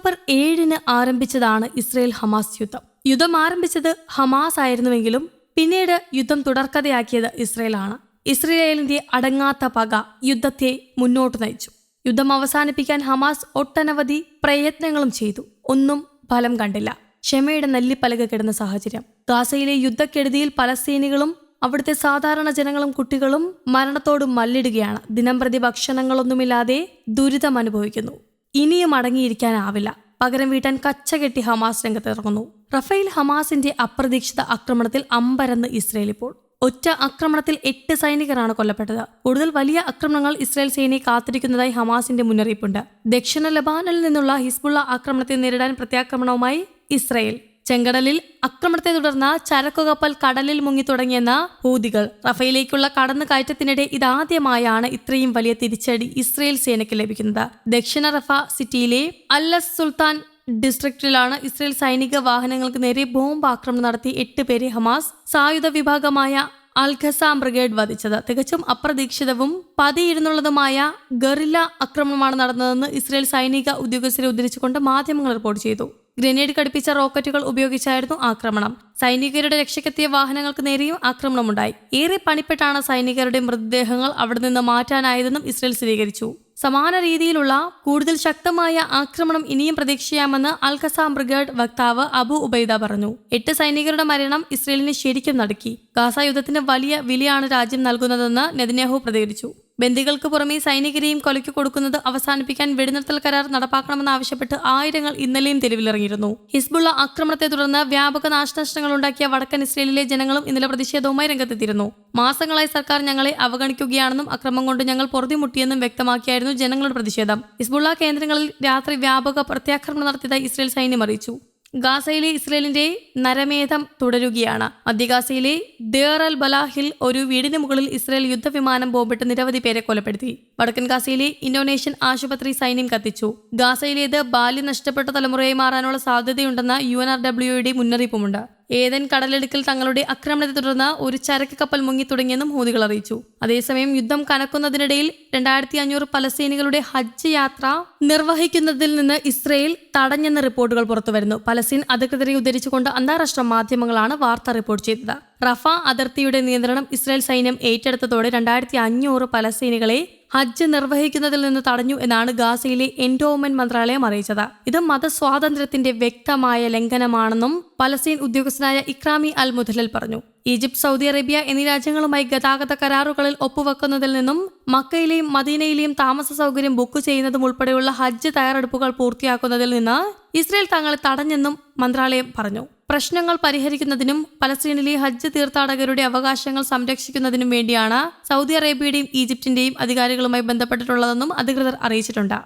October ഏഴിന് ആരംഭിച്ചതാണ് Israel Hamas യുദ്ധം. യുദ്ധം ആരംഭിച്ചത് ഹമാസ് ആയിരുന്നുവെങ്കിലും പിന്നീട് യുദ്ധം തുടർക്കഥയാക്കിയത് ഇസ്രയേലാണ്. ഇസ്രയേലിന്റെ അടങ്ങാത്ത പക യുദ്ധത്തെ മുന്നോട്ട് നയിച്ചു. യുദ്ധം അവസാനിപ്പിക്കാൻ ഹമാസ് ഒട്ടനവധി പ്രയത്നങ്ങളും ചെയ്തു. ഒന്നും ഫലം കണ്ടില്ല. ക്ഷമയുടെ നെല്ലിപ്പലക കിടന്ന സാഹചര്യം. ഗാസയിലെ യുദ്ധക്കെടുതിയിൽ പലസ്തീനികളും അവിടുത്തെ സാധാരണ ജനങ്ങളും കുട്ടികളും മരണത്തോട് മല്ലിടുകയാണ്. ദിനംപ്രതി ഭക്ഷണങ്ങളൊന്നുമില്ലാതെ ദുരിതം അനുഭവിക്കുന്നു ഇനിയും അടങ്ങിയിരിക്കാനാവില്ല. പകരം വീട്ടാൻ കച്ചകെട്ടി ഹമാസ് രംഗത്തിറങ്ങുന്നു. റഫേൽ ഹമാസിന്റെ അപ്രതീക്ഷിത ആക്രമണത്തിൽ അമ്പരന്ന് ഇസ്രയേൽ ഇപ്പോൾ. ഒറ്റ ആക്രമണത്തിൽ എട്ട് സൈനികരാണ് കൊല്ലപ്പെട്ടത്. കൂടുതൽ വലിയ ആക്രമണങ്ങൾ ഇസ്രായേൽ സേനയെ കാത്തിരിക്കുന്നതായി ഹമാസിന്റെ മുന്നറിയിപ്പുണ്ട്. ദക്ഷിണ ലബാനിൽ നിന്നുള്ള ഹിസ്ബുള്ള ആക്രമണത്തെ നേരിടാൻ പ്രത്യാക്രമണവുമായി ഇസ്രായേൽ. ചെങ്കടലിൽ ആക്രമണത്തെ തുടർന്ന് ചരക്കുകപ്പൽ കടലിൽ മുങ്ങി തുടങ്ങിയെന്ന ഹൂതികൾ. റഫയിലേക്കുള്ള കടന്നു കയറ്റത്തിനിടെ ഇതാദ്യമായാണ് ഇത്രയും വലിയ തിരിച്ചടി ഇസ്രയേൽ സേനയ്ക്ക് ലഭിക്കുന്നത്. ദക്ഷിണ റഫ സിറ്റിയിലെ അല്ലസ് സുൽത്താൻ ഡിസ്ട്രിക്റ്റിലാണ് ഇസ്രയേൽ സൈനിക വാഹനങ്ങൾക്ക് നേരെ ബോംബ് ആക്രമണം നടത്തി എട്ട് പേരെ ഹമാസ് സായുധ വിഭാഗമായ അൽഖസാം ബ്രിഗേഡ് വധിച്ചത്. തികച്ചും അപ്രതീക്ഷിതവും പതിയിരുന്നുള്ളതുമായ ഗറില്ല ആക്രമണമാണ് നടന്നതെന്ന് ഇസ്രയേൽ സൈനിക ഉദ്യോഗസ്ഥരെ ഉദ്ധരിച്ചുകൊണ്ട് മാധ്യമങ്ങൾ റിപ്പോർട്ട് ചെയ്തു. ഗ്രനേഡ് ഘടിപ്പിച്ച റോക്കറ്റുകൾ ഉപയോഗിച്ചായിരുന്നു ആക്രമണം. സൈനികരുടെ രക്ഷയ്ക്കെത്തിയ വാഹനങ്ങൾക്ക് നേരെയും ആക്രമണമുണ്ടായി. ഏറെ പണിപ്പെട്ടാണ് സൈനികരുടെ മൃതദേഹങ്ങൾ അവിടെ നിന്ന് മാറ്റാനായതെന്നും ഇസ്രയേൽ സ്ഥിരീകരിച്ചു. സമാന രീതിയിലുള്ള കൂടുതൽ ശക്തമായ ആക്രമണം ഇനിയും പ്രതീക്ഷിക്കാമെന്ന് അൽഖസാം ബ്രിഗേഡ് വക്താവ് അബു ഉബൈദ പറഞ്ഞു. എട്ട് സൈനികരുടെ മരണം ഇസ്രയേലിനെ ശരിക്കും നടക്കി. ഗാസ യുദ്ധത്തിന് വലിയ വിലയാണ് രാജ്യം നൽകുന്നതെന്ന് നെതന്യാഹു പ്രതികരിച്ചു. ബന്ദികൾക്ക് പുറമെ സൈനികരെയും കൊലയ്ക്ക് കൊടുക്കുന്നത് അവസാനിപ്പിക്കാൻ വെടിനിർത്തൽ കരാർ നടപ്പാക്കണമെന്നാവശ്യപ്പെട്ട് ആയിരങ്ങൾ ഇന്നലെയും തെരുവിലിറങ്ങിയിരുന്നു. ഹിസ്ബുള്ള ആക്രമണത്തെ തുടർന്ന് വ്യാപക നാശനഷ്ടങ്ങൾ ഉണ്ടാക്കിയ വടക്കൻ ഇസ്രയേലിലെ ജനങ്ങളും ഇന്നലെ പ്രതിഷേധവുമായി രംഗത്തെത്തിയിരുന്നു. മാസങ്ങളായി സർക്കാർ ഞങ്ങളെ അവഗണിക്കുകയാണെന്നും അക്രമം കൊണ്ട് ഞങ്ങൾ പൊറുതിമുട്ടിയെന്നും വ്യക്തമാക്കിയായിരുന്നു ജനങ്ങളുടെ പ്രതിഷേധം. ഹിസ്ബുള്ള കേന്ദ്രങ്ങളിൽ രാത്രി വ്യാപക പ്രത്യാക്രമണം നടത്തിയതായി ഇസ്രയേൽ സൈന്യം അറിയിച്ചു. ഗാസയിലെ ഇസ്രയേലിന്റെ നരമേധം തുടരുകയാണ്. മധ്യഗാസയിലെ ദേർ അൽ ബലാഹിൽ ഒരു വീടിന് മുകളിൽ ഇസ്രയേൽ യുദ്ധവിമാനം ബോംബിട്ട് നിരവധി പേരെ കൊലപ്പെടുത്തി. വടക്കൻ ഗാസയിലെ ഇന്തോനേഷ്യൻ ആശുപത്രി സൈന്യം കത്തിച്ചു. ഗാസയിലേത് ബാല്യം നഷ്ടപ്പെട്ട തലമുറയായി മാറാനുള്ള സാധ്യതയുണ്ടെന്ന യു എൻ ആർ ഡബ്ല്യുയുടെ മുന്നറിയിപ്പുമുണ്ട്. ഏതൻ കടലെടുക്കൽ തങ്ങളുടെ ആക്രമണത്തെ തുടർന്ന് ഒരു ചരക്ക് കപ്പൽ മുങ്ങി തുടങ്ങിയെന്നും ഹൂതികൾ അറിയിച്ചു. അതേസമയം യുദ്ധം കനക്കുന്നതിനിടയിൽ രണ്ടായിരത്തി അഞ്ഞൂറ് പലസ്തീനികളുടെ ഹജ്ജ് യാത്ര നിർവഹിക്കുന്നതിൽ നിന്ന് ഇസ്രയേൽ തടഞ്ഞെന്ന റിപ്പോർട്ടുകൾ പുറത്തുവരുന്നു. പലസ്തീൻ അധികൃതരെ ഉദ്ധരിച്ചുകൊണ്ട് അന്താരാഷ്ട്ര മാധ്യമങ്ങളാണ് വാർത്ത റിപ്പോർട്ട് ചെയ്തത്. റഫ അതിർത്തിയുടെ നിയന്ത്രണം ഇസ്രായേൽ സൈന്യം ഏറ്റെടുത്തതോടെ രണ്ടായിരത്തി അഞ്ഞൂറ് പലസ്തീനികളെ ഹജ്ജ് നിർവഹിക്കുന്നതിൽ നിന്ന് തടഞ്ഞു എന്നാണ് ഗാസയിലെ എൻഡോമെന്റ് മന്ത്രാലയം അറിയിച്ചത്. ഇത് മതസ്വാതന്ത്ര്യത്തിന്റെ വ്യക്തമായ ലംഘനമാണെന്നും പലസ്തീൻ ഉദ്യോഗസ്ഥനായ ഇക്രാമി അൽ മുദലൽ പറഞ്ഞു. ഈജിപ്ത് സൗദി അറേബ്യ എന്നീ രാജ്യങ്ങളുമായി ഗതാഗത കരാറുകളിൽ ഒപ്പുവെക്കുന്നതിൽ നിന്നും മക്കയിലെയും മദീനയിലെയും താമസ സൗകര്യം ബുക്ക് ചെയ്യുന്നതും ഉൾപ്പെടെയുള്ള ഹജ്ജ് തയ്യാറെടുപ്പുകൾ പൂർത്തിയാക്കുന്നതിൽ നിന്ന് ഇസ്രയേൽ തങ്ങളെ തടഞ്ഞെന്നും മന്ത്രാലയം പറഞ്ഞു. പ്രശ്നങ്ങൾ പരിഹരിക്കുന്നതിനും പലസ്തീനിലെ ഹജ്ജ് തീർത്ഥാടകരുടെ അവകാശങ്ങൾ സംരക്ഷിക്കുന്നതിനും വേണ്ടിയാണ് സൗദി അറേബ്യയുടെയും ഈജിപ്തിന്റെയും അധികാരികളുമായി ബന്ധപ്പെട്ടിട്ടുള്ളതെന്നും അധികൃതർ അറിയിച്ചിട്ടുണ്ട്.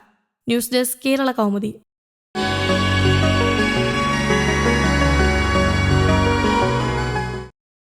News desk Kerala Kaumudi.